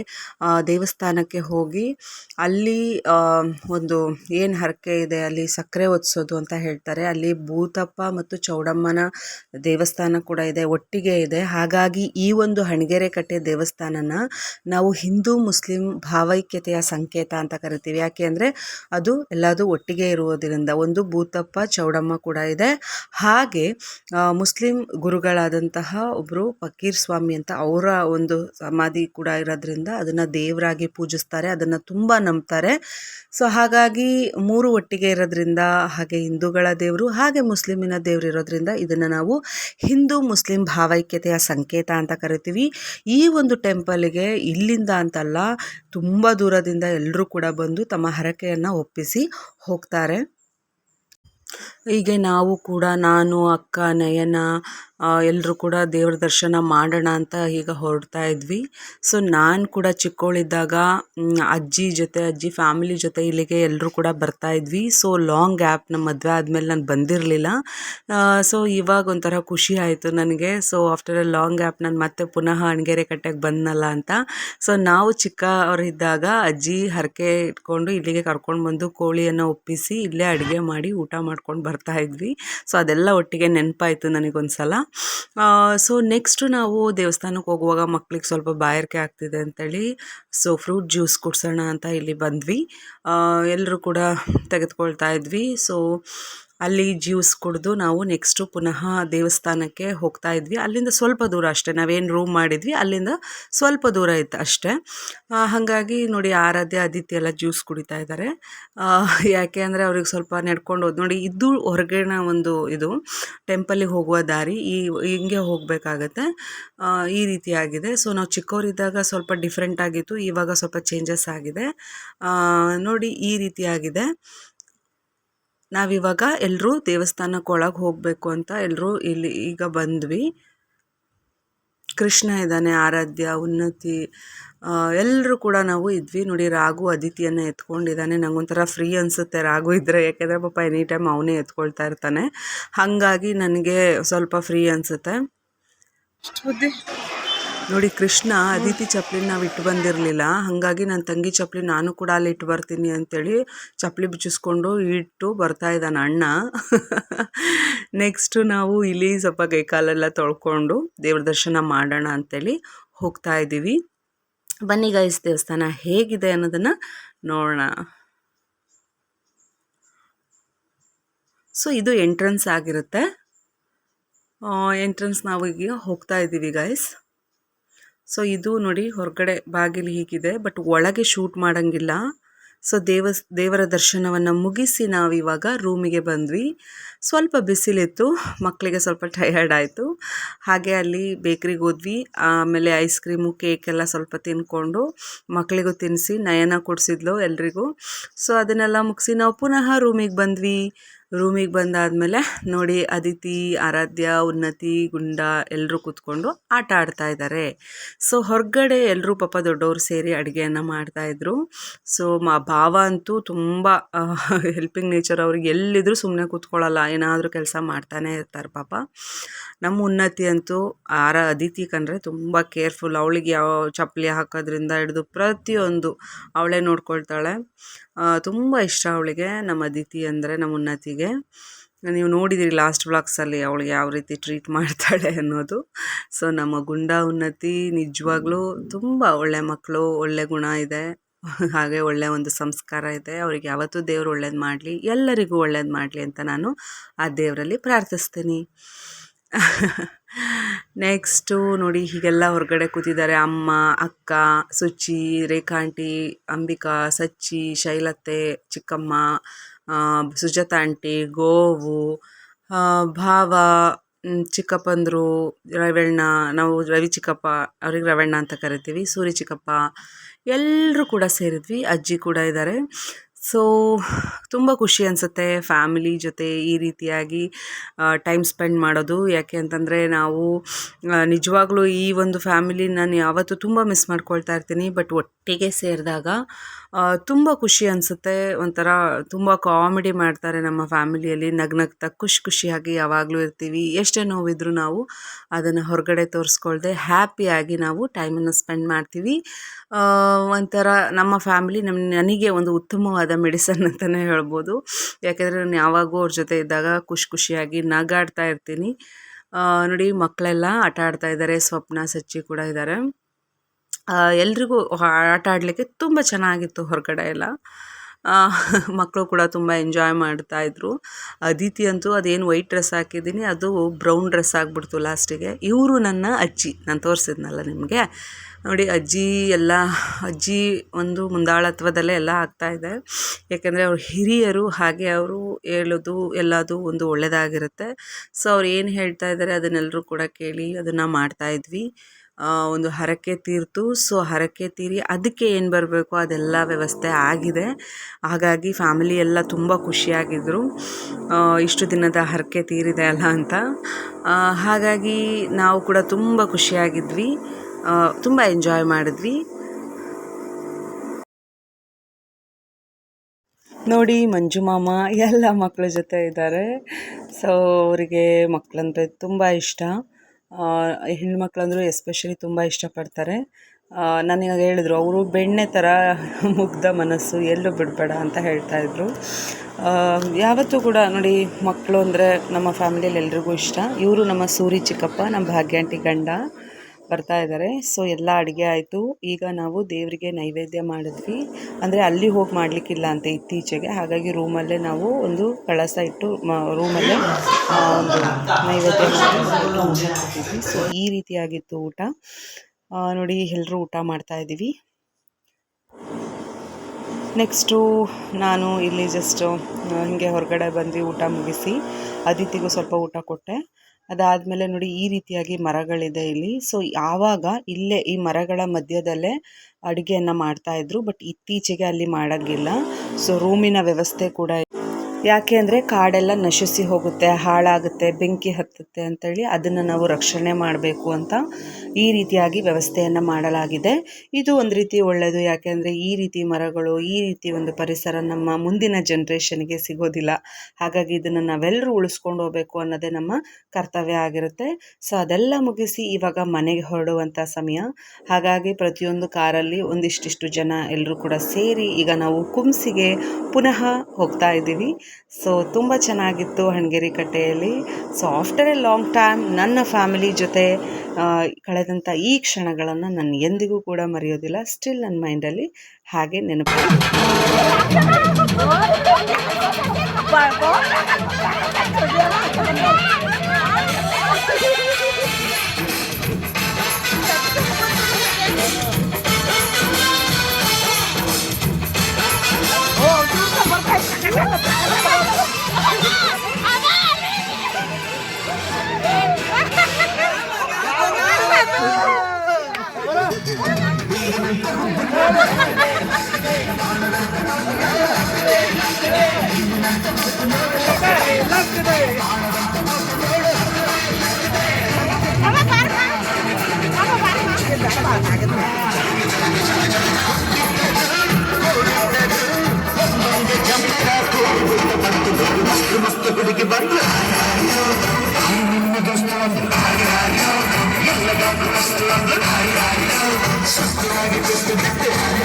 Speaker 1: ದೇವಸ್ಥಾನಕ್ಕೆ ಹೋಗಿ ಅಲ್ಲಿ ಒಂದು ಏನು ಹರಕೆ ಇದೆ, ಅಲ್ಲಿ ಸಕ್ಕರೆ ಒದಿಸೋದು ಅಂತ ಹೇಳ್ತಾರೆ. ಅಲ್ಲಿ ಭೂತಪ್ಪ ಮತ್ತು ಚೌಡಮ್ಮನ ದೇವಸ್ಥಾನ ಕೂಡ ಇದೆ, ಒಟ್ಟಿಗೆ ಇದೆ. ಹಾಗಾಗಿ ಈ ಒಂದು ಹಣಗೆರೆ ಕಟ್ಟೆ ದೇವಸ್ಥಾನನ ನಾವು ಹಿಂದೂ ಮುಸ್ಲಿಂ ಭಾವೈಕ್ಯತೆಯ ಸಂಕೇತ ಅಂತ ಕರಿತೀವಿ. ಯಾಕೆ ಅಂದರೆ ಅದು ಎಲ್ಲದೂ ಒಟ್ಟಿಗೆ ಇರುವುದರಿಂದ. ಒಂದು ಭೂತಪ್ಪ, ಚೌಡಮ್ಮ ಕೂಡ ಇದೆ. ಹಾಗೆ ಮುಸ್ಲಿಂ ಗುರುಗಳಾದಂತಹ ಒಬ್ಬರು ಫಕೀರ್ ಸ್ವಾಮಿ ಅಂತ ಅವರ ಒಂದು ಸಮಾಧಿ ಕೂಡ ಇರೋದ್ರಿಂದ ಅದನ್ನು ದೇವರಾಗಿ ಪೂಜಿಸ್ತಾರೆ, ಅದನ್ನು ತುಂಬ ನಂಬ್ತಾರೆ. ಸೊ ಹಾಗಾಗಿ ಮೂರು ಒಟ್ಟಿಗೆ ಇರೋದ್ರಿಂದ ಹಾಗೆ ಹಿಂದೂಗಳ ದೇವರು, ಹಾಗೆ ಮುಸ್ಲಿಮಿನ ದೇವರು ಇರೋದ್ರಿಂದ ಇದನ್ನು ನಾವು ಹಿಂದೂ ಮುಸ್ಲಿಂ ಭಾವೈಕ್ಯತೆಯ ಸಂಕೇತ ಅಂತ ಕರಿತೀವಿ. ಈ ಒಂದು ಟೆಂಪಲ್ಗೆ ಇಲ್ಲಿಂದ ಅಂತಲ್ಲ ತುಂಬ ದೂರದಿಂದ ಎಲ್ಲರೂ ಕೂಡ ಬಂದು ತಮ್ಮ ಹರಕೆಯನ್ನು ಒಪ್ಪಿಸಿ ಹೋಗ್ತಾರೆ. ಹೀಗೆ ನಾವು ಕೂಡ, ನಾನು, ಅಕ್ಕ, ನಯನ ಎಲ್ಲರೂ ಕೂಡ ದೇವ್ರ ದರ್ಶನ ಮಾಡೋಣ ಅಂತ ಈಗ ಹೊರಡ್ತಾ ಇದ್ವಿ. ಸೊ ನಾನು ಕೂಡ ಚಿಕ್ಕವಳಿದ್ದಾಗ ಅಜ್ಜಿ ಜೊತೆ, ಅಜ್ಜಿ ಫ್ಯಾಮಿಲಿ ಜೊತೆ ಇಲ್ಲಿಗೆ ಎಲ್ಲರೂ ಕೂಡ ಬರ್ತಾ ಇದ್ವಿ. ಸೊ ಲಾಂಗ್ ಗ್ಯಾಪ್ ನಮ್ಮ ಮದುವೆ ಆದಮೇಲೆ ನಾನು ಬಂದಿರಲಿಲ್ಲ. ಸೊ ಇವಾಗ ಒಂಥರ ಖುಷಿ ಆಯಿತು ನನಗೆ. So after a long gap ನಾನು ಮತ್ತೆ ಪುನಃ ಅಣಗೆರೆ ಕಟ್ಟೆಗೆ ಬಂದನಲ್ಲ ಅಂತ. ಸೊ ನಾವು ಚಿಕ್ಕವರಿದ್ದಾಗ ಅಜ್ಜಿ ಹರಕೆ ಇಟ್ಕೊಂಡು ಇಲ್ಲಿಗೆ ಕರ್ಕೊಂಡು ಬಂದು ಕೋಳಿಯನ್ನು ಒಪ್ಪಿಸಿ, ಇಲ್ಲೇ ಅಡುಗೆ ಮಾಡಿ ಊಟ ಮಾಡ್ಕೊಂಡು ಬರ್ತಾ ಇದ್ವಿ. ಸೊ ಅದೆಲ್ಲ ಒಟ್ಟಿಗೆ ನೆನಪಾಯಿತು ನನಗೊಂದು ಸಲ ಸೊ ನೆಕ್ಸ್ಟು ನಾವು ದೇವಸ್ಥಾನಕ್ಕೆ ಹೋಗುವಾಗ ಮಕ್ಳಿಗೆ ಸ್ವಲ್ಪ ಬಾಯಾರಿಕೆ ಆಗ್ತಿದೆ ಅಂತೇಳಿ ಸೊ ಫ್ರೂಟ್ ಜ್ಯೂಸ್ ಕುಡ್ಸೋಣ ಅಂತ ಇಲ್ಲಿ ಬಂದ್ವಿ. ಎಲ್ಲರೂ ಕೂಡ ತೆಗೆದುಕೊಳ್ತಾ ಇದ್ವಿ. ಸೊ ಅಲ್ಲಿ ಜ್ಯೂಸ್ ಕುಡಿದು ನಾವು ನೆಕ್ಸ್ಟು ಪುನಃ ದೇವಸ್ಥಾನಕ್ಕೆ ಹೋಗ್ತಾ ಇದ್ವಿ. ಅಲ್ಲಿಂದ ಸ್ವಲ್ಪ ದೂರ ಅಷ್ಟೇ. ನಾವೇನು ರೂಮ್ ಮಾಡಿದ್ವಿ, ಅಲ್ಲಿಂದ ಸ್ವಲ್ಪ ದೂರ ಇತ್ತು ಅಷ್ಟೇ. ಹಾಗಾಗಿ ನೋಡಿ ಆರಾಧ್ಯ, ಆದಿತ್ಯ ಎಲ್ಲ ಜ್ಯೂಸ್ ಕುಡಿತಾ ಇದ್ದಾರೆ. ಯಾಕೆ ಅಂದರೆ ಅವ್ರಿಗೆ ಸ್ವಲ್ಪ ನಡ್ಕೊಂಡು ಹೋದ್ ನೋಡಿ ಇದು ಹೊರಗಿನ ಒಂದು ಇದು ಟೆಂಪಲಿಗೆ ಹೋಗುವ ದಾರಿ, ಈ, ಹಿಂಗೆ ಹೋಗಬೇಕಾಗತ್ತೆ. ಈ ರೀತಿಯಾಗಿದೆ ಸೊ ನಾವು ಚಿಕ್ಕವರಿದ್ದಾಗ ಸ್ವಲ್ಪ ಡಿಫ್ರೆಂಟ್ ಆಗಿತ್ತು, ಇವಾಗ ಸ್ವಲ್ಪ ಚೇಂಜಸ್ ಆಗಿದೆ. ನೋಡಿ ಈ ರೀತಿಯಾಗಿದೆ ನಾವಿವಾಗ ಎಲ್ಲರೂ ದೇವಸ್ಥಾನಕ್ಕೆ ಒಳಗೆ ಹೋಗಬೇಕು ಅಂತ ಎಲ್ಲರೂ ಇಲ್ಲಿ ಈಗ ಬಂದ್ವಿ. ಕೃಷ್ಣ ಇದ್ದಾನೆ, ಆರಾಧ್ಯ, ಉನ್ನತಿ ಎಲ್ಲರೂ ಕೂಡ ನಾವು ಇದ್ವಿ. ನೋಡಿ ರಾಗು ಅದಿತಿಯನ್ನು ಎತ್ಕೊಂಡಿದ್ದಾನೆ. ನಂಗೊಂಥರ ಫ್ರೀ ಅನಿಸುತ್ತೆ ರಾಗು ಇದ್ದರೆ ಯಾಕೆಂದರೆ ಪಾಪ ಎನಿ ಟೈಮ್ ಅವನೇ ಎತ್ಕೊಳ್ತಾ ಇರ್ತಾನೆ. ಹಾಗಾಗಿ ನನಗೆ ಸ್ವಲ್ಪ ಫ್ರೀ ಅನಿಸುತ್ತೆ. ನೋಡಿ, ಕೃಷ್ಣ ಅದಿತಿ ಚಪ್ಪಲಿನ ನಾವು ಇಟ್ಟು ಬಂದಿರಲಿಲ್ಲ. ಹಾಗಾಗಿ ನನ್ನ ತಂಗಿ ಚಪ್ಪಲಿ ನಾನು ಕೂಡ ಅಲ್ಲಿ ಇಟ್ಟು ಬರ್ತೀನಿ ಅಂತೇಳಿ ಚಪ್ಪಲಿ ಬಿಚ್ಚಿಸ್ಕೊಂಡು ಇಟ್ಟು ಬರ್ತಾ ಇದ್ದಾನೆ ಅಣ್ಣ. ನೆಕ್ಸ್ಟು ನಾವು ಇಲ್ಲಿ ಸ್ವಲ್ಪ ಕೈಕಾಲೆಲ್ಲ ತೊಳ್ಕೊಂಡು ದೇವ್ರ ದರ್ಶನ ಮಾಡೋಣ ಅಂತೇಳಿ ಹೋಗ್ತಾ ಇದ್ದೀವಿ. ಬನ್ನಿ ಗೈಸ್ ದೇವಸ್ಥಾನ ಹೇಗಿದೆ ಅನ್ನೋದನ್ನು ನೋಡೋಣ. ಸೊ ಇದು ಎಂಟ್ರೆನ್ಸ್ ಆಗಿರುತ್ತೆ. ಎಂಟ್ರೆನ್ಸ್ ನಾವು ಈಗ ಹೋಗ್ತಾ ಇದ್ದೀವಿ ಗೈಸ್ ಸೊ ಇದು ನೋಡಿ ಹೊರಗಡೆ ಬಾಗಿಲು ಹೀಗಿದೆ ಬಟ್ ಒಳಗೆ ಶೂಟ್ ಮಾಡೋಂಗಿಲ್ಲ. ಸೊ ದೇವ ದೇವರ ದರ್ಶನವನ್ನು ಮುಗಿಸಿ ನಾವಿವಾಗ ರೂಮಿಗೆ ಬಂದ್ವಿ. ಸ್ವಲ್ಪ ಬಿಸಿಲಿತ್ತು ಮಕ್ಕಳಿಗೆ ಸ್ವಲ್ಪ ಟಯರ್ಡ್ ಆಯಿತು. ಹಾಗೆ ಅಲ್ಲಿ ಬೇಕ್ರಿಗೆ ಹೋದ್ವಿ. ಆಮೇಲೆ ಐಸ್ ಕ್ರೀಮು ಕೇಕ್ ಎಲ್ಲ ಸ್ವಲ್ಪ ತಿನ್ಕೊಂಡು ಮಕ್ಕಳಿಗೂ ತಿನ್ನಿಸಿ ನಯನ ಕೊಡಿಸಿದ್ಲು ಎಲ್ರಿಗೂ. ಸೊ ಅದನ್ನೆಲ್ಲ ಮುಗಿಸಿ ನಾವು ಪುನಃ ರೂಮಿಗೆ ಬಂದ್ವಿ. ರೂಮಿಗೆ ಬಂದಾದಮೇಲೆ ನೋಡಿ ಅದಿತಿ, ಆರಾಧ್ಯ, ಉನ್ನತಿ, ಗುಂಡ ಎಲ್ಲರೂ ಕೂತ್ಕೊಂಡು ಆಟ ಆಡ್ತಾ ಇದ್ದಾರೆ. ಸೊ ಹೊರಗಡೆ ಎಲ್ಲರೂ ಪಾಪ ದೊಡ್ಡವರು ಸೇರಿ ಅಡುಗೆಯನ್ನು ಮಾಡ್ತಾಯಿದ್ರು ಸೊ ಮಾ ಭಾವ ಅಂತೂ ತುಂಬ ಹೆಲ್ಪಿಂಗ್ ನೇಚರ್ ಅವ್ರಿಗೆ ಎಲ್ಲಿದ್ದರೂ ಸುಮ್ಮನೆ ಕೂತ್ಕೊಳ್ಳಲ್ಲ. ಏನಾದರೂ ಕೆಲಸ ಮಾಡ್ತಾನೆ ಇರ್ತಾರೆ ಪಾಪ. ನಮ್ಮ ಉನ್ನತಿ ಅಂತೂ, ಆರ, ಅದಿತಿ ಕಂಡ್ರೆ ತುಂಬ ಕೇರ್ಫುಲ್ ಅವಳಿಗೆ ಯಾವ ಚಪ್ಪಲಿ ಹಾಕೋದ್ರಿಂದ ಹಿಡಿದು ಪ್ರತಿಯೊಂದು ಅವಳೇ ನೋಡ್ಕೊಳ್ತಾಳೆ. ತುಂಬ ಇಷ್ಟ ಅವಳಿಗೆ, ನಮ್ಮ ಅದಿತಿ ಅಂದರೆ ನಮ್ಮ ಉನ್ನತಿಗೆ. ನೀವು ನೋಡಿದಿರಿ ಲಾಸ್ಟ್ ಬ್ಲಾಕ್ಸಲ್ಲಿ ಅವಳಿಗೆ ಯಾವ ರೀತಿ ಟ್ರೀಟ್ ಮಾಡ್ತಾಳೆ ಅನ್ನೋದು. ಸೊ ನಮ್ಮ ಗುಂಡ ಉನ್ನತಿ ನಿಜವಾಗ್ಲೂ ತುಂಬ ಒಳ್ಳೆ ಮಕ್ಕಳು ಒಳ್ಳೆ ಗುಣ ಇದೆ. ಹಾಗೆ ಒಳ್ಳೆ ಒಂದು ಸಂಸ್ಕಾರ ಇದೆ. ಅವರಿಗೆ ಯಾವತ್ತೂ ದೇವರು ಒಳ್ಳೇದು ಮಾಡಲಿ, ಎಲ್ಲರಿಗೂ ಒಳ್ಳೇದು ಮಾಡಲಿ ಅಂತ ನಾನು ಆ ದೇವರಲ್ಲಿ ಪ್ರಾರ್ಥಿಸ್ತೀನಿ. ನೆಕ್ಸ್ಟು ನೋಡಿ ಹೀಗೆಲ್ಲ ಹೊರಗಡೆ ಕೂತಿದ್ದಾರೆ. ಅಮ್ಮ, ಅಕ್ಕ, ಸುಚಿ, ರೇಖಾಂಟಿ, ಅಂಬಿಕಾ, ಸಚ್ಚಿ, ಶೈಲತೆ, ಚಿಕ್ಕಮ್ಮ ಸುಜಾತ ಆಂಟಿ, ಗೋವು ಭಾವ ಚಿಕ್ಕಪ್ಪಂದರು, ರವಣ್ಣ, ನಾವು ರವಿ ಚಿಕ್ಕಪ್ಪ, ಅವ್ರಿಗೆ ರವಣ್ಣ ಅಂತ ಕರಿತೀವಿ, ಸೂರಿ ಚಿಕ್ಕಪ್ಪ. ಎಲ್ಲರೂ ಕೂಡ ಸೇರಿದ್ವಿ, ಅಜ್ಜಿ ಕೂಡ ಇದ್ದಾರೆ. ಸೊ ತುಂಬ ಖುಷಿ ಅನಿಸುತ್ತೆ ಫ್ಯಾಮಿಲಿ ಜೊತೆ ಈ ರೀತಿಯಾಗಿ ಟೈಮ್ ಸ್ಪೆಂಡ್ ಮಾಡೋದು. ಯಾಕೆ ಅಂತಂದರೆ ನಾವು ನಿಜವಾಗ್ಲೂ ಈ ಒಂದು ಫ್ಯಾಮಿಲಿ ನಾನು ಯಾವತ್ತೂ ತುಂಬ ಮಿಸ್ ಮಾಡ್ಕೊಳ್ತಾ ಇರ್ತೀನಿ. ಬಟ್ ಒಟ್ಟಿಗೆ ಸೇರಿದಾಗ ತುಂಬ ಖುಷಿ ಅನಿಸುತ್ತೆ. ಒಂಥರ ತುಂಬ ಕಾಮಿಡಿ ಮಾಡ್ತಾರೆ ನಮ್ಮ ಫ್ಯಾಮಿಲಿಯಲ್ಲಿ ನಗ್ನಗ್ತಾ ಖುಷಿ ಖುಷಿಯಾಗಿ ಯಾವಾಗಲೂ ಇರ್ತೀವಿ. ಎಷ್ಟೇ ನೋವಿದ್ರೂ ನಾವು ಅದನ್ನು ಹೊರಗಡೆ ತೋರಿಸ್ಕೊಳ್ದೆ ಹ್ಯಾಪಿಯಾಗಿ ನಾವು ಟೈಮನ್ನು ಸ್ಪೆಂಡ್ ಮಾಡ್ತೀವಿ. ಒಂಥರ ನಮ್ಮ ಫ್ಯಾಮಿಲಿ ನಮ್ಮ ನನಗೆ ಒಂದು ಉತ್ತಮವಾದ ಮೆಡಿಸನ್ ಅಂತಲೇ ಹೇಳ್ಬೋದು. ಯಾಕೆಂದರೆ ನಾನು ಯಾವಾಗೂ ಅವ್ರ ಜೊತೆ ಇದ್ದಾಗ ಖುಷಿ ಖುಷಿಯಾಗಿ ನಗಾಡ್ತಾ ಇರ್ತೀನಿ. ನೋಡಿ ಮಕ್ಕಳೆಲ್ಲ ಆಟ ಆಡ್ತಾ ಇದ್ದಾರೆ ಸ್ವಪ್ನ, ಸಚ್ಚಿ ಕೂಡ ಇದ್ದಾರೆ ಎಲ್ರಿಗೂ ಆಟ ಆಡಲಿಕ್ಕೆ ತುಂಬ ಚೆನ್ನಾಗಿತ್ತು ಹೊರಗಡೆ ಎಲ್ಲ. ಮಕ್ಕಳು ಕೂಡ ತುಂಬ ಎಂಜಾಯ್ ಮಾಡ್ತಾ ಇದ್ರು. ಅದಿತಿ ಅಂತೂ ಅದೇನು ವೈಟ್ ಡ್ರೆಸ್ ಹಾಕಿದ್ದೀನಿ, ಅದು ಬ್ರೌನ್ ಡ್ರೆಸ್ ಆಗಿಬಿಡ್ತು ಲಾಸ್ಟಿಗೆ ಇವರು ನನ್ನ ಅಜ್ಜಿ, ನಾನು ತೋರಿಸಿದ್ನಲ್ಲ ನಿಮಗೆ? ನೋಡಿ, ಅಜ್ಜಿ ಎಲ್ಲ, ಅಜ್ಜಿ ಒಂದು ಮುಂದಾಳತ್ವದಲ್ಲೇ ಎಲ್ಲ ಆಗ್ತಾಯಿದೆ ಯಾಕೆಂದರೆ ಅವ್ರು ಹಿರಿಯರು, ಹಾಗೆ ಅವರು ಹೇಳೋದು ಎಲ್ಲದು ಒಂದು ಒಳ್ಳೆಯದಾಗಿರುತ್ತೆ ಸೊ ಅವ್ರು ಏನು ಹೇಳ್ತಾ ಇದ್ದಾರೆ ಅದನ್ನೆಲ್ಲರೂ ಕೂಡ ಕೇಳಿ, ಅದನ್ನು ಮಾಡ್ತಾಯಿದ್ವಿ ಒಂದು ಹರಕೆ ತೀರ್ತು. ಸೊ, ಹರಕೆ ತೀರಿ ಅದಕ್ಕೆ ಏನು ಬರಬೇಕು? ಅದೆಲ್ಲ ವ್ಯವಸ್ಥೆ ಆಗಿದೆ. ಹಾಗಾಗಿ ಫ್ಯಾಮಿಲಿ ಎಲ್ಲ ತುಂಬ ಖುಷಿಯಾಗಿದ್ದರು ಇಷ್ಟು ದಿನದ ಹರಕೆ ತೀರಿದೆ ಅಲ್ಲ ಅಂತ. ಹಾಗಾಗಿ ನಾವು ಕೂಡ ತುಂಬ ಖುಷಿಯಾಗಿದ್ವಿ. ತುಂಬ ಎಂಜಾಯ್ ಮಾಡಿದ್ವಿ. ನೋಡಿ, ಮಂಜು ಮಾಮ ಎಲ್ಲ ಮಕ್ಕಳ ಜೊತೆ ಇದ್ದಾರೆ. ಸೊ, ಅವರಿಗೆ ಮಕ್ಕಳಂದ್ರೆ ತುಂಬ ಇಷ್ಟ. ಹೆಣ್ಮಕ್ಳಂದ್ರೂ ಎಸ್ಪೆಷಲಿ ತುಂಬ ಇಷ್ಟಪಡ್ತಾರೆ. ನನಗೆ ಹೇಳಿದ್ರು, ಅವರು ಬೆಣ್ಣೆ ಥರ ಮುಗ್ಧ ಮನಸ್ಸು, ಎಲ್ಲೂ ಬಿಡಬೇಡ ಅಂತ ಹೇಳ್ತಾಯಿದ್ರು ಯಾವತ್ತೂ ಕೂಡ ನೋಡಿ ಮಕ್ಕಳು ಅಂದರೆ ನಮ್ಮ ಫ್ಯಾಮಿಲಿಯಲ್ಲಿ ಎಲ್ರಿಗೂ ಇಷ್ಟ. ಇವರು ನಮ್ಮ ಸೂರಿ ಚಿಕ್ಕಪ್ಪ, ನಮ್ಮ ಭಾಗ್ಯಾಂಟಿ ಗಂಡ. ಬರ್ತಾ ಇದ್ದಾರೆ ಸೊ ಎಲ್ಲ ಅಡುಗೆ ಆಯಿತು. ಈಗ ನಾವು ದೇವರಿಗೆ ನೈವೇದ್ಯ ಮಾಡಿದ್ವಿ. ಅಂದರೆ ಅಲ್ಲಿ ಹೋಗಿ ಮಾಡಲಿಕ್ಕಿಲ್ಲ ಅಂತ ಇತ್ತೀಚೆಗೆ. ಹಾಗಾಗಿ ರೂಮಲ್ಲೇ ನಾವು ಒಂದು ಕಳಸ ಇಟ್ಟು ರೂಮಲ್ಲೇ ಒಂದು ನೈವೇದ್ಯ ಮಾಡಿ ಸೊ ಈ ರೀತಿಯಾಗಿತ್ತು ಊಟ. ನೋಡಿ ಎಲ್ಲರೂ ಊಟ ಮಾಡ್ತಾ ಇದ್ದೀವಿ. ನೆಕ್ಸ್ಟು ನಾನು ಇಲ್ಲಿ ಜಸ್ಟು ಹಿಂಗೆ ಹೊರಗಡೆ ಬಂದು ಊಟ ಮುಗಿಸಿ ಅದಿತಿಗೂ ಸ್ವಲ್ಪ ಊಟ ಕೊಟ್ಟೆ. ಅದಾದಮೇಲೆ ನೋಡಿ ಈ ರೀತಿಯಾಗಿ ಮರಗಳಿದೆ ಇಲ್ಲಿ. ಸೊ ಯಾವಾಗ ಇಲ್ಲೇ ಈ ಮರಗಳ ಮಧ್ಯದಲ್ಲೇ ಅಡುಗೆಯನ್ನು ಮಾಡ್ತಾಯಿದ್ರು ಬಟ್ ಇತ್ತೀಚೆಗೆ ಅಲ್ಲಿ ಮಾಡೋಂಗಿಲ್ಲ. ಸೊ ರೂಮಿನ ವ್ಯವಸ್ಥೆ ಕೂಡ ಯಾಕೆ ಅಂದರೆ ಕಾಡೆಲ್ಲ ನಶಿಸಿ ಹೋಗುತ್ತೆ, ಹಾಳಾಗುತ್ತೆ, ಬೆಂಕಿ ಹತ್ತುತ್ತೆ ಅಂತೇಳಿ ಅದನ್ನು ನಾವು ರಕ್ಷಣೆ ಮಾಡಬೇಕು ಅಂತ ಈ ರೀತಿಯಾಗಿ ವ್ಯವಸ್ಥೆಯನ್ನು ಮಾಡಲಾಗಿದೆ. ಇದು ಒಂದು ರೀತಿ ಒಳ್ಳೆಯದು ಯಾಕೆಂದರೆ ಈ ರೀತಿ ಮರಗಳು, ಈ ರೀತಿ ಒಂದು ಪರಿಸರ ನಮ್ಮ ಮುಂದಿನ ಜನ್ರೇಷನ್ಗೆ ಸಿಗೋದಿಲ್ಲ. ಹಾಗಾಗಿ ಇದನ್ನು ನಾವೆಲ್ಲರೂ ಉಳಿಸ್ಕೊಂಡು ಹೋಗಬೇಕು ಅನ್ನೋದೇ ನಮ್ಮ ಕರ್ತವ್ಯ ಆಗಿರುತ್ತೆ. ಸೊ ಅದೆಲ್ಲ ಮುಗಿಸಿ ಇವಾಗ ಮನೆಗೆ ಹೊರಡುವಂಥ ಸಮಯ. ಹಾಗಾಗಿ ಪ್ರತಿಯೊಂದು ಕಾರಲ್ಲಿ ಒಂದಿಷ್ಟಿಷ್ಟು ಜನ ಎಲ್ಲರೂ ಕೂಡ ಸೇರಿ ಈಗ ನಾವು ಕುಂಸಿಗೆ ಪುನಃ ಹೋಗ್ತಾ ಇದ್ದೀವಿ. ಸೊ ತುಂಬ ಚೆನ್ನಾಗಿತ್ತು Hanageri ಕಟ್ಟೆಯಲ್ಲಿ. So after a long time ನನ್ನ ಫ್ಯಾಮಿಲಿ ಜೊತೆ ಕಳೆದಂಥ ಈ ಕ್ಷಣಗಳನ್ನು ನಾನು ಎಂದಿಗೂ ಕೂಡ ಮರೆಯೋದಿಲ್ಲ. ಸ್ಟಿಲ್ ನನ್ನ ಮೈಂಡಲ್ಲಿ ಹಾಗೆ ನೆನಪು. Something like it just a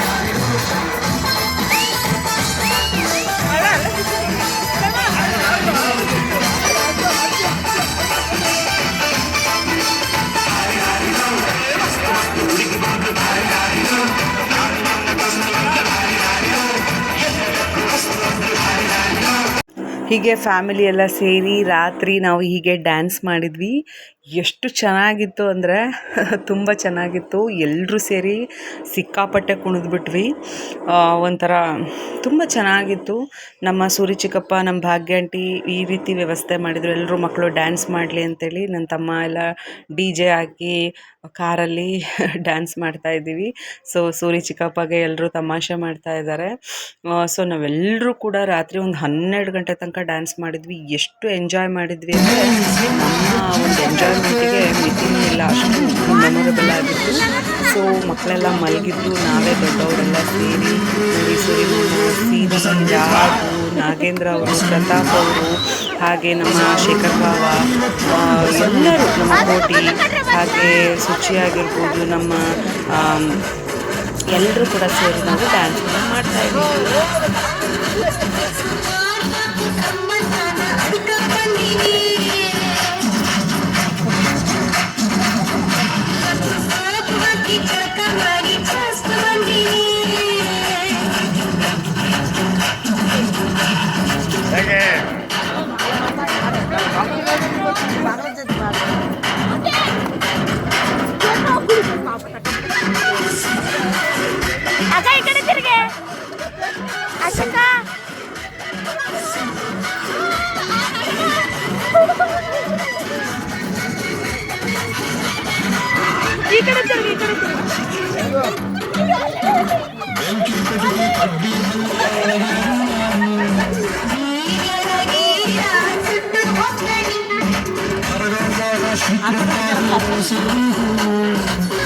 Speaker 1: ಹೀಗೆ ಫ್ಯಾಮಿಲಿ ಎಲ್ಲ ಸೇರಿ ರಾತ್ರಿ ನಾವು ಹೀಗೆ ಡ್ಯಾನ್ಸ್ ಮಾಡಿದ್ವಿ. ಎಷ್ಟು ಚೆನ್ನಾಗಿತ್ತು ಅಂದರೆ ತುಂಬ ಚೆನ್ನಾಗಿತ್ತು. ಎಲ್ಲರೂ ಸೇರಿ ಸಿಕ್ಕಾಪಟ್ಟೆ ಕುಣಿದ್ಬಿಟ್ವಿ. ಒಂಥರ ತುಂಬ ಚೆನ್ನಾಗಿತ್ತು. ನಮ್ಮ ಸೂರಿ ಚಿಕ್ಕಪ್ಪ, ನಮ್ಮ ಭಾಗ್ಯ ಆಂಟಿ ಈ ರೀತಿ ವ್ಯವಸ್ಥೆ ಮಾಡಿದರು. ಎಲ್ಲರೂ ಮಕ್ಕಳು ಡ್ಯಾನ್ಸ್ ಮಾಡಲಿ ಅಂತೇಳಿ ನನ್ನ ತಮ್ಮ ಎಲ್ಲ ಡಿ ಜೆ ಹಾಕಿ ಕಾರಲ್ಲಿ ಡ್ಯಾನ್ಸ್ ಮಾಡ್ತಾ ಇದ್ದೀವಿ. ಸೊ ಸೂರಿ ಚಿಕ್ಕಪ್ಪಗೆ ಎಲ್ಲರೂ ತಮಾಷೆ ಮಾಡ್ತಾ ಇದ್ದಾರೆ. ಸೊ ನಾವೆಲ್ಲರೂ ಕೂಡ ರಾತ್ರಿ ಒಂದು ಹನ್ನೆರಡು ಗಂಟೆ ತನಕ ಡ್ಯಾನ್ಸ್ ಮಾಡಿದ್ವಿ. ಎಷ್ಟು ಎಂಜಾಯ್ ಮಾಡಿದ್ವಿ ಅಂದರೆ ಒಂದು ಅಷ್ಟು ಮೆಮೊರಬಲ್ ಆಗಿತ್ತು ಸೊ ಮಕ್ಕಳೆಲ್ಲ ಮಲಗಿದ್ದು ನಾವೇ ದೊಡ್ಡವರೆಲ್ಲ ಸೇರಿ ರಾಜು ನಾಗೇಂದ್ರ ಅವರು ಪ್ರತಾಪ್ ಅವರು ಹಾಗೆ ನಮ್ಮ ಶೇಖರ್ ಆ, ಎಲ್ಲರೂ ನಮ್ಮ ಕೋಟಿ ಹಾಗೆ ಶುಚಿಯಾಗಿರ್ಬೋದು ನಮ್ಮ ಎಲ್ಲರೂ ಕೂಡ ಸೇರಿ ನಾವು ಡ್ಯಾನ್ಸ್ ಮಾಡ್ತಾ ಇದ್ದೀವಿ.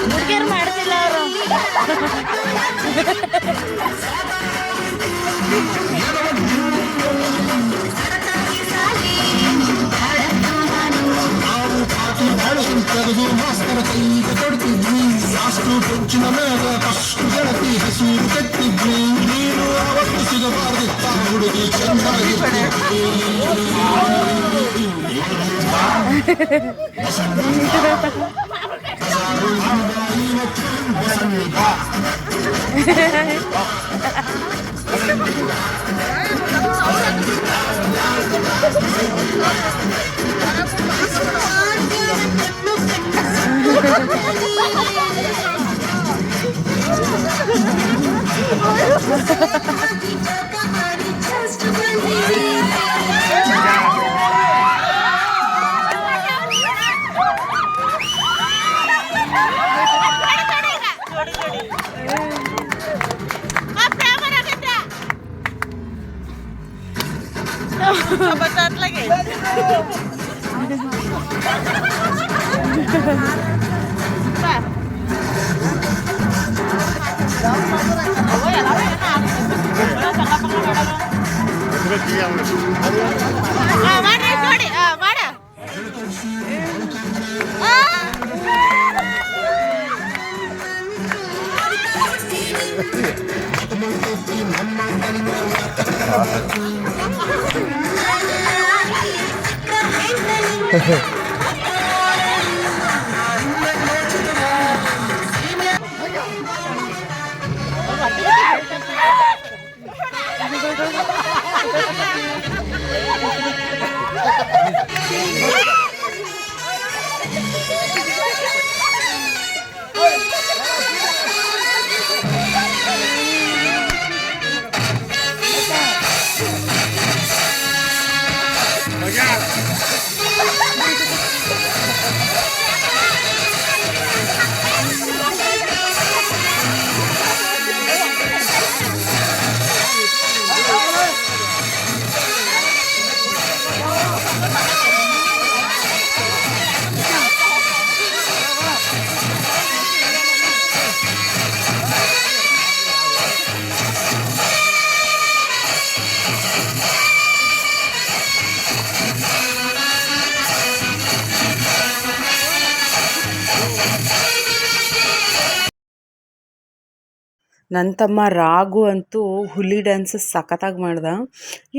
Speaker 5: ಹುಡುಗಿಯರು ಮಾಡ್ತಿಲ್ಲ ಅವರು Just a Kabataan lang eh. Pa. Oh, ya, lawe na. Sa kapag nakakalaw. Ah, mana sorry. Ah, mana? Ah! Thank you. ನೋಡಿ ಮಾಡ
Speaker 1: ನನ್ನ ತಮ್ಮ ರಾಘು ಅಂತೂ ಹುಲಿ ಡ್ಯಾನ್ಸ್ ಸಖತ್ತಾಗಿ ಮಾಡ್ದ.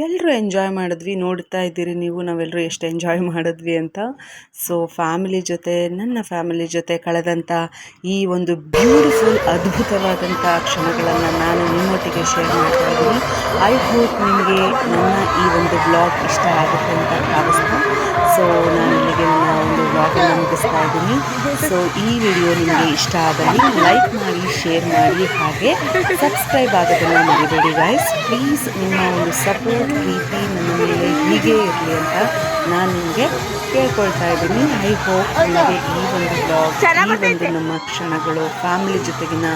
Speaker 1: ಎಲ್ಲರೂ ಎಂಜಾಯ್ ಮಾಡಿದ್ವಿ. ನೋಡ್ತಾ ಇದ್ದೀರಿ ನೀವು ನಾವೆಲ್ಲರೂ ಎಷ್ಟು ಎಂಜಾಯ್ ಮಾಡಿದ್ವಿ ಅಂತ. ಸೊ ಫ್ಯಾಮಿಲಿ ಜೊತೆ, ನನ್ನ ಫ್ಯಾಮಿಲಿ ಜೊತೆ ಕಳೆದಂಥ ಈ ಒಂದು ಬ್ಯೂಟಿಫುಲ್ ಅದ್ಭುತವಾದಂಥ ಕ್ಷಣಗಳನ್ನು ನಾನು ನಿಮ್ಮೊಟ್ಟಿಗೆ ಶೇರ್ ಮಾಡ್ತಾ ಇದ್ದೀನಿ. ಐ ಹೋಪ್ ನಿಮಗೆ ನನ್ನ ಈ ಒಂದು ಬ್ಲಾಗ್ ಇಷ್ಟ ಆಗುತ್ತೆ ಅಂತ ಭಾವಿಸ್ತಾ. ಸೊ ನಾನು ಇಲ್ಲಿಗೆ ನನ್ನ ಒಂದು ಬ್ಲಾಗನ್ನು ಮುಗಿಸ್ತಾ ಇದ್ದೀನಿ. ಸೊ ಈ ವಿಡಿಯೋ ನಿಮಗೆ ಇಷ್ಟ ಆದಲ್ಲಿ ಲೈಕ್ ಮಾಡಿ ಶೇರ್ ಮಾಡಿ, ಹಾಗೆ ಸಬ್ಸ್ಕ್ರೈಬ್ ಆಗೋದನ್ನು ಮರಿಬೇಡಿ ಗೈಸ್ ಪ್ಲೀಸ್ ನಿಮ್ಮ ಒಂದು ಸಪೋರ್ಟ್ ಪ್ರೀತಿ ನನ್ನ ಮೇಲೆ ಹೀಗೆ ಇರಲಿ ಅಂತ ನಾನು ನಿಮಗೆ ಕೇಳ್ಕೊಳ್ತಾ ಇದ್ದೀನಿ. ಐ ಹೋಪ್ ನಿಮಗೆ ಈ ಒಂದು ಬ್ಲಾಗ್ ಈ ಒಂದು ನಮ್ಮ ಕ್ಷಣಗಳು ಫ್ಯಾಮಿಲಿ ಜೊತೆಗಿನ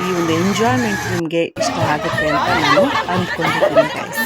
Speaker 1: ಈ ಒಂದು ಎಂಜಾಯ್ಮೆಂಟ್ ನಿಮಗೆ ಇಷ್ಟ ಆಗುತ್ತೆ ಅಂತ ನಾನು ಅಂದ್ಕೊಂಡಿದ್ದೀನಿ ಗೈಸ್